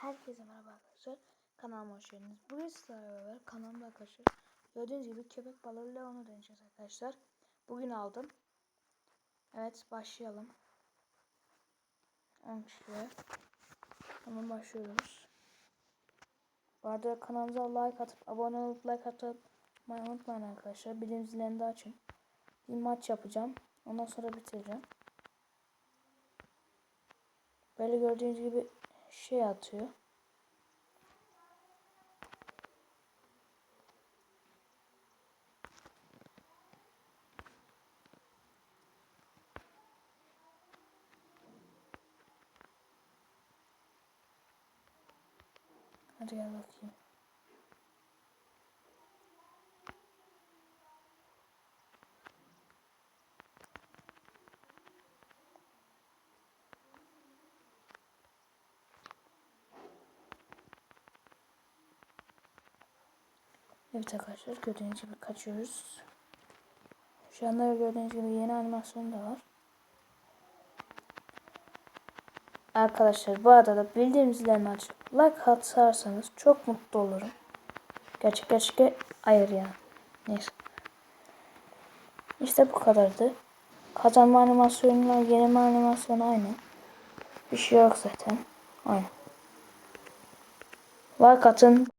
Herkese merhaba arkadaşlar. Kanalıma hoş geldiniz. Bugün sizlerle beraber kanalımda arkadaşlar. Gördüğünüz gibi köpek balığı Leon'u deneyeceğiz arkadaşlar. Bugün aldım. Evet başlayalım. 10 kişiye. Hemen başlıyoruz. Bu arada kanalımıza like atıp abone olup like atıp unutmayın arkadaşlar. Bildirim zilini de açın. Bir maç yapacağım. Ondan sonra bitireceğim. Böyle gördüğünüz gibi şey atıyor. Hadi gel bakayım. Evet arkadaşlar gördüğünüz gibi kaçıyoruz. Şu anda gördüğünüz gibi yeni animasyon da var. Arkadaşlar bu arada da bildirim zillerini like atarsanız çok mutlu olurum. Gerçek gerçek hayır ya. Neyse. İşte bu kadardı. Kazanma animasyonuyla yenilme animasyonu aynı. Bir şey yok zaten. Aynı. Like atın.